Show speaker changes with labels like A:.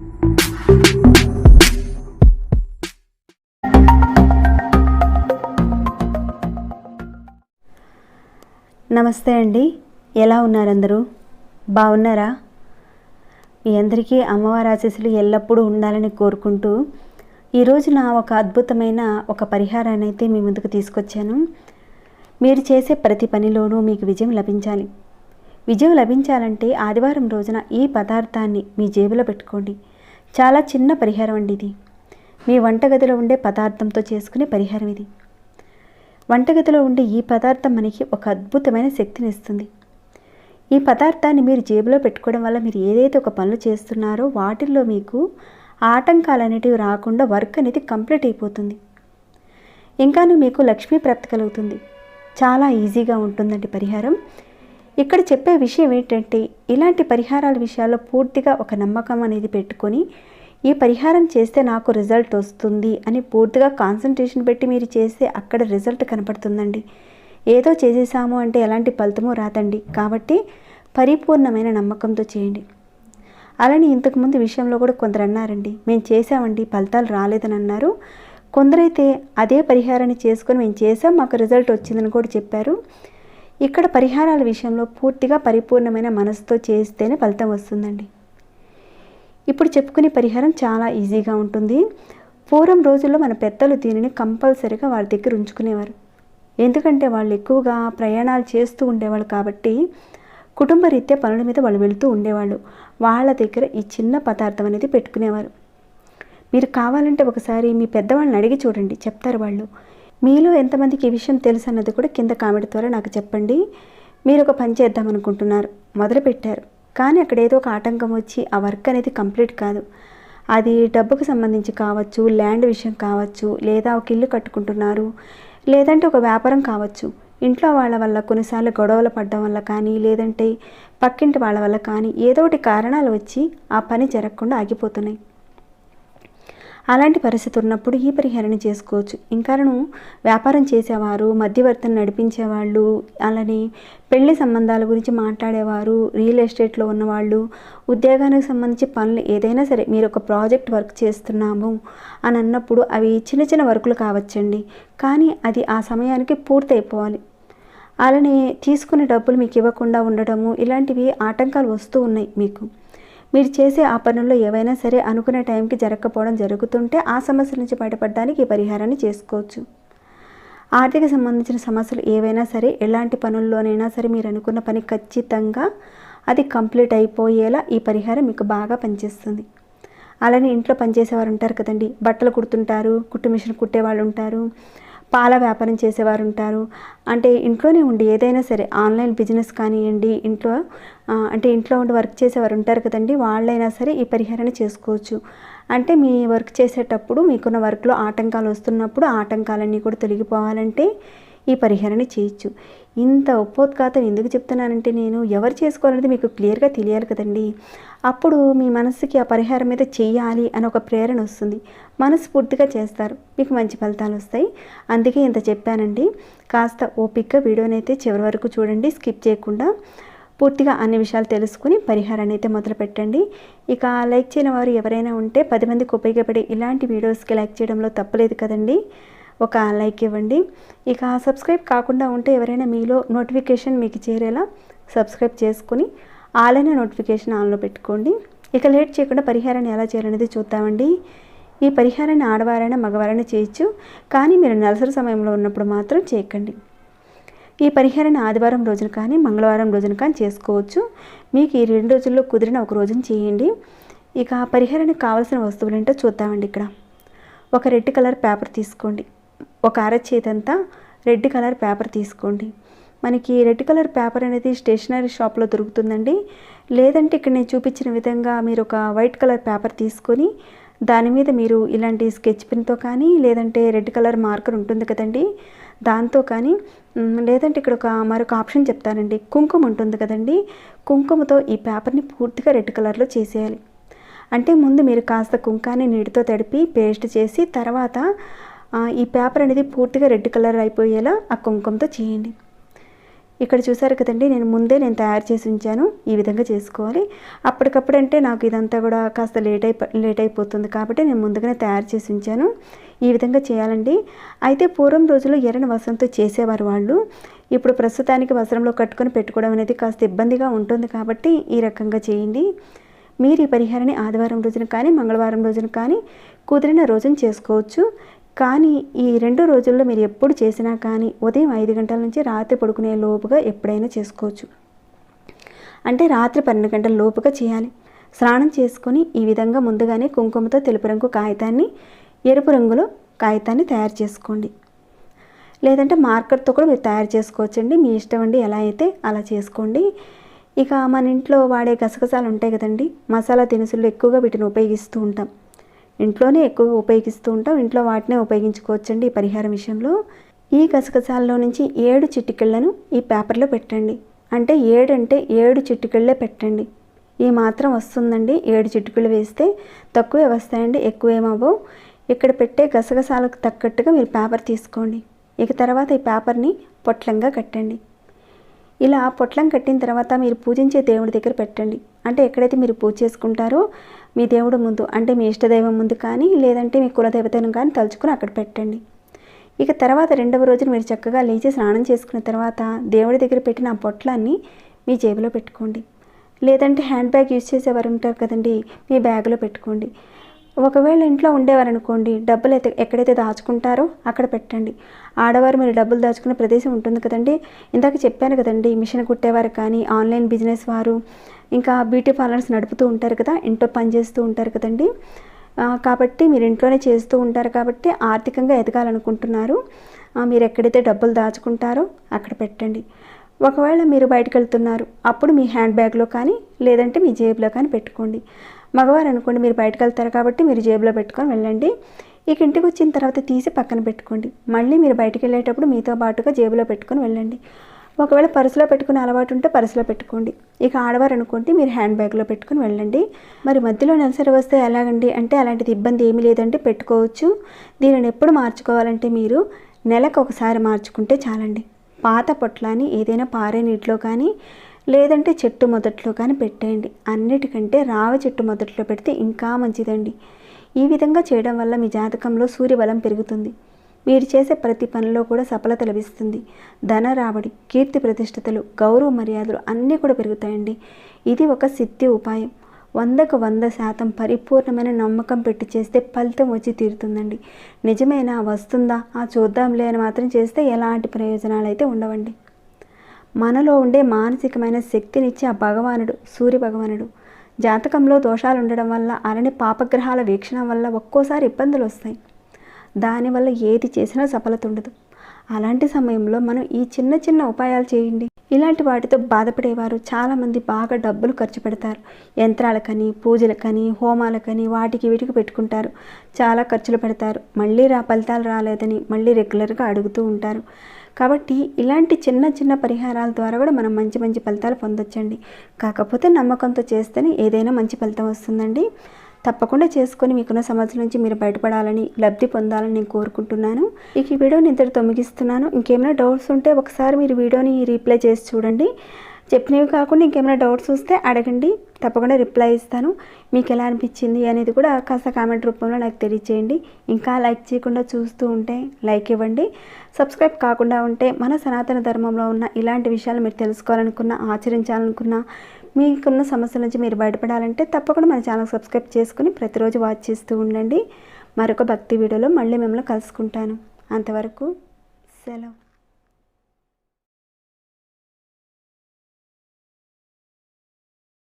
A: నమస్తే అండి. ఎలా ఉన్నారందరూ? బాగున్నారా? మీ అందరికీ అమ్మవారి ఆశీస్సులు ఎల్లప్పుడూ ఉండాలని కోరుకుంటూ ఈరోజు నా ఒక అద్భుతమైన ఒక పరిహారాన్ని అయితే మీ ముందుకు తీసుకొచ్చాను. మీరు చేసే ప్రతి పనిలోనూ మీకు విజయం లభించాలి. విజయం లభించాలంటే ఆదివారం రోజున ఈ పదార్థాన్ని మీ జేబులో పెట్టుకోండి. చాలా చిన్న పరిహారం అండి ఇది. మీ వంటగదిలో ఉండే పదార్థంతో చేసుకునే పరిహారం ఇది. వంటగదిలో ఉండే ఈ పదార్థం మనకి ఒక అద్భుతమైన శక్తిని ఇస్తుంది. ఈ పదార్థాన్ని మీరు జేబులో పెట్టుకోవడం వల్ల మీరు ఏదైతే ఒక పనులు చేస్తున్నారో వాటిల్లో మీకు ఆటంకాలు అనేటివి రాకుండా వర్క్ అనేది కంప్లీట్ అయిపోతుంది. ఇంకాను మీకు లక్ష్మీ ప్రాప్తి కలుగుతుంది. చాలా ఈజీగా ఉంటుందండి పరిహారం. ఇక్కడ చెప్పే విషయం ఏంటంటే ఇలాంటి పరిహారాల విషయాల్లో పూర్తిగా ఒక నమ్మకం అనేది పెట్టుకొని ఈ పరిహారం చేస్తే నాకు రిజల్ట్ వస్తుంది అని పూర్తిగా కాన్సన్ట్రేషన్ పెట్టి మీరు చేస్తే అక్కడ రిజల్ట్ కనపడుతుందండి. ఏదో చేసేసాము అంటే ఎలాంటి ఫలితమో రాదండి. కాబట్టి పరిపూర్ణమైన నమ్మకంతో చేయండి. అలానే ఇంతకుముందు విషయంలో కూడా కొందరు అన్నారండి మేము చేసామండి ఫలితాలు రాలేదని అన్నారు. కొందరైతే అదే పరిహారాన్ని చేసుకొని మేము చేసాం మాకు రిజల్ట్ వచ్చిందని కూడా చెప్పారు. ఇక్కడ పరిహారాల విషయంలో పూర్తిగా పరిపూర్ణమైన మనసుతో చేస్తేనే ఫలితం వస్తుందండి. ఇప్పుడు చెప్పుకునే పరిహారం చాలా ఈజీగా ఉంటుంది. పూర్వం రోజుల్లో మన పెద్దలు దీనిని కంపల్సరీగా వారి దగ్గర ఉంచుకునేవారు. ఎందుకంటే వాళ్ళు ఎక్కువగా ప్రయాణాలు చేస్తూ ఉండేవాళ్ళు కాబట్టి కుటుంబ రీత్యా పనుల మీద వాళ్ళు వెళుతూ ఉండేవాళ్ళు. వాళ్ళ దగ్గర ఈ చిన్న పదార్థం అనేది పెట్టుకునేవారు. మీరు కావాలంటే ఒకసారి మీ పెద్దవాళ్ళని అడిగి చూడండి చెప్తారు వాళ్ళు. మీలో ఎంతమందికి ఈ విషయం తెలుసు అన్నది కూడా కింద కామెంట్ ద్వారా నాకు చెప్పండి. మీరు ఒక పని చేద్దాం అనుకుంటున్నారు. మొదలుపెట్టారు కానీ అక్కడ ఏదో ఒక ఆటంకం వచ్చి ఆ వర్క్ అనేది కంప్లీట్ కాదు. అది డబ్బుకు సంబంధించి కావచ్చు ల్యాండ్ విషయం కావచ్చు లేదా ఒక ఇల్లు కట్టుకుంటున్నారు లేదంటే ఒక వ్యాపారం కావచ్చు. ఇంట్లో వాళ్ళ వల్ల కొన్నిసార్లు గొడవలు పడడం వల్ల కానీ లేదంటే పక్కింటి వాళ్ళ వల్ల కానీ ఏదో ఒకటి కారణాలు వచ్చి ఆ పని జరగకుండా ఆగిపోతున్నాయి. అలాంటి పరిస్థితి ఉన్నప్పుడు ఈ పరిహారాన్ని చేసుకోవచ్చు. ఇంకాను వ్యాపారం చేసేవారు మధ్యవర్తిని నడిపించేవాళ్ళు అలానే పెళ్ళి సంబంధాల గురించి మాట్లాడేవారు రియల్ ఎస్టేట్లో ఉన్నవాళ్ళు ఉద్యోగానికి సంబంధించి పనులు ఏదైనా సరే మీరు ఒక ప్రాజెక్ట్ వర్క్ చేస్తున్నాము అని అన్నప్పుడు అవి చిన్న చిన్న వర్కులు కావచ్చండి. కానీ అది ఆ సమయానికి పూర్తి అయిపోవాలి అలానే తీసుకునే డబ్బులు మీకు ఇవ్వకుండా ఉండడము ఇలాంటివి ఆటంకాలు వస్తూ ఉన్నాయి మీకు. మీరు చేసే ఆ పనుల్లో ఏవైనా సరే అనుకునే టైంకి జరగకపోవడం జరుగుతుంటే ఆ సమస్య నుంచి బయటపడడానికి ఈ పరిహారాన్ని చేసుకోవచ్చు. ఆర్థిక సంబంధించిన సమస్యలు ఏవైనా సరే ఎలాంటి పనుల్లోనైనా సరే మీరు అనుకున్న పని ఖచ్చితంగా అది కంప్లీట్ అయిపోయేలా ఈ పరిహారం మీకు బాగా పనిచేస్తుంది. అలానే ఇంట్లో పనిచేసేవారు ఉంటారు కదండి బట్టలు కుడుతుంటారు కుట్టు మిషన్ కుట్టేవాళ్ళు ఉంటారు పాల వ్యాపారం చేసేవారు ఉంటారు అంటే ఇంట్లోనే ఉండి ఏదైనా సరే ఆన్లైన్ బిజినెస్ కానివ్వండి ఇంట్లో అంటే ఇంట్లో ఉండి వర్క్ చేసేవారు ఉంటారు కదండి వాళ్ళైనా సరే ఈ పరిహారాన్ని చేసుకోవచ్చు. అంటే మీ వర్క్ చేసేటప్పుడు మీకున్న వర్క్లో ఆటంకాలు వస్తున్నప్పుడు ఆటంకాలన్నీ కూడా తొలగిపోవాలంటే ఈ పరిహారాన్ని చేయొచ్చు. ఇంత ఉపోద్ఘాతం ఎందుకు చెప్తున్నానంటే నేను ఎవరు చేసుకోవాలనేది మీకు క్లియర్గా తెలియాలి కదండి. అప్పుడు మీ మనసుకి ఆ పరిహారం మీద చేయాలి అని ఒక ప్రేరణ వస్తుంది. మనస్ఫూర్తిగా చేస్తారు. మీకు మంచి ఫలితాలు వస్తాయి. అందుకే ఇంత చెప్పానండి. కాస్త ఓపిక్గా వీడియోనైతే చివరి వరకు చూడండి. స్కిప్ చేయకుండా పూర్తిగా అన్ని విషయాలు తెలుసుకుని పరిహారాన్ని అయితే మొదలు పెట్టండి. ఇక లైక్ చేయని వారు ఎవరైనా ఉంటే పది మందికి ఉపయోగపడే ఇలాంటి వీడియోస్కి లైక్ చేయడంలో తప్పలేదు కదండి. ఒక లైక్ ఇవ్వండి. ఇక సబ్స్క్రైబ్ కాకుండా ఉంటే ఎవరైనా మీలో నోటిఫికేషన్ మీకు చేరేలా సబ్స్క్రైబ్ చేసుకుని ఆలైన నోటిఫికేషన్ ఆన్లో పెట్టుకోండి. ఇక లేట్ చేయకుండా పరిహారాన్ని ఎలా చేయాలనేది చూద్దామండి. ఈ పరిహారాన్ని ఆడవారైనా మగవారైనా చేయొచ్చు. కానీ మీరు నెలసరి సమయంలో ఉన్నప్పుడు మాత్రం చేయకండి. ఈ పరిహారాన్ని ఆదివారం రోజున కానీ మంగళవారం రోజున కానీ చేసుకోవచ్చు. మీకు ఈ రెండు రోజుల్లో కుదిరిన ఒక రోజున చేయండి. ఇక ఆ పరిహారానికి కావాల్సిన వస్తువులు ఏంటో చూద్దామండి ఇక్కడ. ఒక రెడ్ కలర్ పేపర్ తీసుకోండి. ఒక అరచేతంతా రెడ్ కలర్ పేపర్ తీసుకోండి. మనకి రెడ్ కలర్ పేపర్ అనేది స్టేషనరీ షాప్లో దొరుకుతుందండి. లేదంటే ఇక్కడ నేను చూపించిన విధంగా మీరు ఒక వైట్ కలర్ పేపర్ తీసుకొని దాని మీద మీరు ఇలాంటి స్కెచ్ పెన్తో కానీ లేదంటే రెడ్ కలర్ మార్కర్ ఉంటుంది కదండి దాంతో కానీ లేదంటే ఇక్కడ ఒక మరొక ఆప్షన్ చెప్తానండి. కుంకుమ ఉంటుంది కదండి కుంకుమతో ఈ పేపర్ని పూర్తిగా రెడ్ కలర్లో చేసేయాలి. అంటే ముందు మీరు కాస్త కుంకాన్ని నీటితో తడిపి పేస్ట్ చేసి తర్వాత ఈ పేపర్ అనేది పూర్తిగా రెడ్ కలర్ అయిపోయేలా ఆ కుంకుమతో చేయండి. ఇక్కడ చూసారు కదండి నేను ముందే నేను తయారు చేసి ఉంచాను. ఈ విధంగా చేసుకోవాలి. అప్పటికప్పుడు అంటే నాకు ఇదంతా కూడా కాస్త లేట్ అయిపో లేట్ అయిపోతుంది కాబట్టి నేను ముందుగానే తయారు చేసి ఉంచాను. ఈ విధంగా చేయాలండి. అయితే పూర్వం రోజుల్లో ఎర్రని వసంతో చేసేవారు వాళ్ళు. ఇప్పుడు ప్రస్తుతానికి వస్త్రంలో కట్టుకొని పెట్టుకోవడం అనేది కాస్త ఇబ్బందిగా ఉంటుంది కాబట్టి ఈ రకంగా చేయండి. మీరు ఈ పరిహారాన్ని ఆదివారం రోజున కానీ మంగళవారం రోజున కానీ కుదిరిన రోజున చేసుకోవచ్చు. కానీ ఈ రెండు రోజుల్లో మీరు ఎప్పుడు చేసినా కానీ ఉదయం ఐదు గంటల నుంచి రాత్రి పడుకునే లోపుగా ఎప్పుడైనా చేసుకోవచ్చు. అంటే రాత్రి పన్నెండు గంటల లోపుగా చేయాలి. స్నానం చేసుకొని ఈ విధంగా ముందుగానే కుంకుమతో తెలుపు రంగు కాగితాన్ని ఎరుపు రంగులో కాగితాన్ని తయారు చేసుకోండి. లేదంటే మార్కర్తో కూడా మీరు తయారు చేసుకోవచ్చండి. మీ ఇష్టం అండి ఎలా అయితే అలా చేసుకోండి. ఇక మన ఇంట్లో వాడే గసగసాలు ఉంటాయి కదండి. మసాలా దినుసులు ఎక్కువగా వీటిని ఉపయోగిస్తూ ఉంటాం. ఇంట్లోనే ఎక్కువగా ఉపయోగిస్తూ ఉంటాం. ఇంట్లో వాటినే ఉపయోగించుకోవచ్చండి ఈ పరిహారం విషయంలో. ఈ గసగసాల్లో నుంచి ఏడు చిటికెళ్ళను ఈ పేపర్లో పెట్టండి. అంటే ఏడు అంటే ఏడు చిటికెళ్ళే పెట్టండి. ఈ మాత్రం వస్తుందండి. ఏడు చిటికెళ్ళు వేస్తే తక్కువే వస్తాయండి ఎక్కువ ఏమవ్వవు ఇక్కడ పెట్టే గసగసాలకు తగ్గట్టుగా మీరు పేపర్ తీసుకోండి. ఇక తర్వాత ఈ పేపర్ని పొట్లంగా కట్టండి. ఇలా పొట్లం కట్టిన తర్వాత మీరు పూజించే దేవుడి దగ్గర పెట్టండి. అంటే ఎక్కడైతే మీరు పూజ చేసుకుంటారో మీ దేవుడు ముందు అంటే మీ ఇష్టదైవం ముందు కానీ లేదంటే మీ కులదేవతను కానీ తలుచుకుని అక్కడ పెట్టండి. ఇక తర్వాత రెండవ రోజున మీరు చక్కగా లేచి స్నానం చేసుకున్న తర్వాత దేవుడి దగ్గర పెట్టిన ఆ పొట్లాన్ని మీ జేబులో పెట్టుకోండి. లేదంటే హ్యాండ్ బ్యాగ్ యూజ్ చేసేవారు ఉంటారు కదండి మీ బ్యాగ్లో పెట్టుకోండి. ఒకవేళ ఇంట్లో ఉండేవారనుకోండి డబ్బులు అయితే ఎక్కడైతే దాచుకుంటారో అక్కడ పెట్టండి. ఆడవారు మీరు డబ్బులు దాచుకునే ప్రదేశం ఉంటుంది కదండి. ఇందాక చెప్పాను కదండి మిషన్ కుట్టేవారు కానీ ఆన్లైన్ బిజినెస్ వారు ఇంకా బ్యూటీ పార్లర్స్ నడుపుతూ ఉంటారు కదా ఇంట్లో పనిచేస్తూ ఉంటారు కదండి. కాబట్టి మీరు ఇంట్లోనే చేస్తూ ఉంటారు కాబట్టి ఆర్థికంగా ఎదగాలనుకుంటున్నారు. మీరు ఎక్కడైతే డబ్బులు దాచుకుంటారో అక్కడ పెట్టండి. ఒకవేళ మీరు బయటకు వెళ్తున్నారు అప్పుడు మీ హ్యాండ్ బ్యాగ్లో కానీ లేదంటే మీ జేబులో కానీ పెట్టుకోండి. మగవారు అనుకోండి మీరు బయటకు వెళ్తారు కాబట్టి మీరు జేబులో పెట్టుకొని వెళ్ళండి. ఇక ఇంటికి వచ్చిన తర్వాత తీసి పక్కన పెట్టుకోండి. మళ్ళీ మీరు బయటకు వెళ్ళేటప్పుడు మీతో పాటుగా జేబులో పెట్టుకొని వెళ్ళండి. ఒకవేళ పర్సులో పెట్టుకునే అలవాటు ఉంటే పర్సులో పెట్టుకోండి. ఇక ఆడవారు అనుకోండి మీరు హ్యాండ్ బ్యాగ్లో పెట్టుకుని వెళ్ళండి. మరి మధ్యలో నెలసరి వస్తే ఎలాగండి? అంటే అలాంటిది ఇబ్బంది ఏమీ లేదంటే పెట్టుకోవచ్చు. దీనిని ఎప్పుడు మార్చుకోవాలంటే మీరు నెలకు ఒకసారి మార్చుకుంటే చాలండి. పాత పొట్లాన్ని ఏదైనా పారే నీటిలో కానీ లేదంటే చెట్టు మొదట్లో కానీ పెట్టేయండి. అన్నిటికంటే రావి చెట్టు మొదట్లో పెడితే ఇంకా మంచిదండి. ఈ విధంగా చేయడం వల్ల మీ జాతకంలో సూర్యబలం పెరుగుతుంది. మీరు చేసే ప్రతి పనిలో కూడా సఫలత లభిస్తుంది. ధన రాబడి కీర్తి ప్రతిష్టతలు గౌరవ మర్యాదలు అన్నీ కూడా పెరుగుతాయండి. ఇది ఒక సిద్ధి ఉపాయం. వందకు వంద శాతం పరిపూర్ణమైన నమ్మకం పెట్టి చేస్తే ఫలితం వచ్చి తీరుతుందండి. నిజమేనా? వస్తుందా? ఆ చూద్దాంలే అని మాత్రం చేస్తే ఎలాంటి ప్రయోజనాలు అయితే ఉండవండి. మనలో ఉండే మానసికమైన శక్తినిచ్చే ఆ భగవానుడు సూర్య భగవానుడు జాతకంలో దోషాలు ఉండడం వల్ల అలానే పాపగ్రహాల వీక్షణ వల్ల ఒక్కోసారి ఇబ్బందులు వస్తాయి దానివల్ల ఏది చేసినా సఫలత ఉండదు. అలాంటి సమయంలో మనం ఈ చిన్న చిన్న ఉపాయాలు చేయండి. ఇలాంటి వాటితో బాధపడేవారు చాలామంది బాగా డబ్బులు ఖర్చు పెడతారు. యంత్రాలకని పూజలకని హోమాలకని వాటికి వీటికి పెట్టుకుంటారు. చాలా ఖర్చులు పెడతారు. మళ్ళీ రా ఫలితాలు రాలేదని మళ్ళీ రెగ్యులర్గా అడుగుతూ ఉంటారు. కాబట్టి ఇలాంటి చిన్న చిన్న పరిహారాల ద్వారా కూడా మనం మంచి మంచి ఫలితాలు పొందొచ్చండి. కాకపోతే నమ్మకంతో చేస్తేనే ఏదైనా మంచి ఫలితం వస్తుందండి. తప్పకుండా చేసుకొని మీకున్న సమస్యల నుంచి మీరు బయటపడాలని లబ్ధి పొందాలని నేను కోరుకుంటున్నాను. ఇక ఈ వీడియోని ఇంతటితో ముగిస్తున్నాను. ఇంకేమైనా డౌట్స్ ఉంటే ఒకసారి మీరు వీడియోని రీప్లై చేసి చూడండి. చెప్పినవి కాకుండా ఇంకేమైనా డౌట్స్ వస్తే అడగండి. తప్పకుండా రిప్లై ఇస్తాను. మీకు ఎలా అనిపించింది అనేది కూడా కాస్త కామెంట్ రూపంలో నాకు తెలియచేయండి. ఇంకా లైక్ చేయకుండా చూస్తూ ఉంటే లైక్ ఇవ్వండి. సబ్స్క్రైబ్ కాకుండా ఉంటే మన సనాతన ధర్మంలో ఉన్న ఇలాంటి విషయాలు మీరు తెలుసుకోవాలనుకున్నా ఆచరించాలనుకున్నా మీకున్న సమస్యల నుంచి మీరు బయటపడాలంటే తప్పకుండా మన ఛానల్ సబ్స్క్రైబ్ చేసుకుని ప్రతిరోజు వాచ్ చేస్తూ ఉండండి. మరొక భక్తి వీడియోలో మళ్ళీ మిమ్మల్ని కలుసుకుంటాను. అంతవరకు సెలవు.